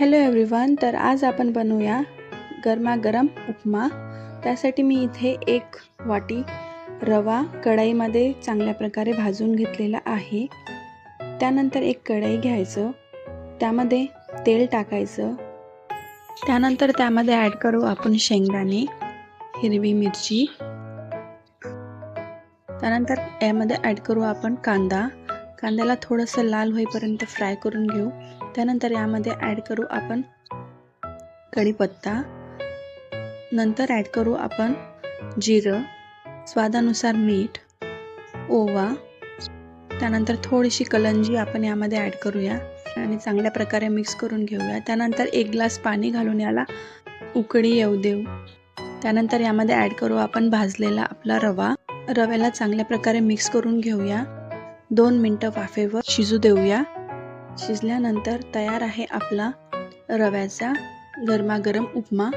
Hello everyone तर आज आपण बनवूया गरमागरम उपमा. त्यासाठी मी इथे एक वाटी रवा कढईमध्ये चांगल्या प्रकारे भाजून घेतलेला आहे. त्यानंतर एक कढई घ्यायचं. त्यामध्ये तेल टाकायचं. त्यानंतर त्यामध्ये ॲड करू आपण शेंगदाणे हिरवी मिरची. त्यानंतर यामध्ये ॲड करू आपण कांदा. कांद्याला थोडंसं लाल होईपर्यंत फ्राय करून घेऊ. त्यानंतर यामध्ये ॲड करू आपण कढीपत्ता. नंतर ॲड करू आपण जिरं. स्वादानुसार मीठ ओवा. त्यानंतर थोडीशी कलंजी आपण यामध्ये ॲड करूया आणि चांगल्या प्रकारे मिक्स करून घेऊया. त्यानंतर एक ग्लास पाणी घालून याला उकळी येऊ देऊ. त्यानंतर यामध्ये ॲड करू आपण भाजलेला आपला रवा. रव्याला चांगल्या प्रकारे मिक्स करून घेऊया. दोन मिनटं वाफेवर शिजू देऊया. शिजल्यानंतर तयार आहे आपला रव्याचा गरमागरम उपमा.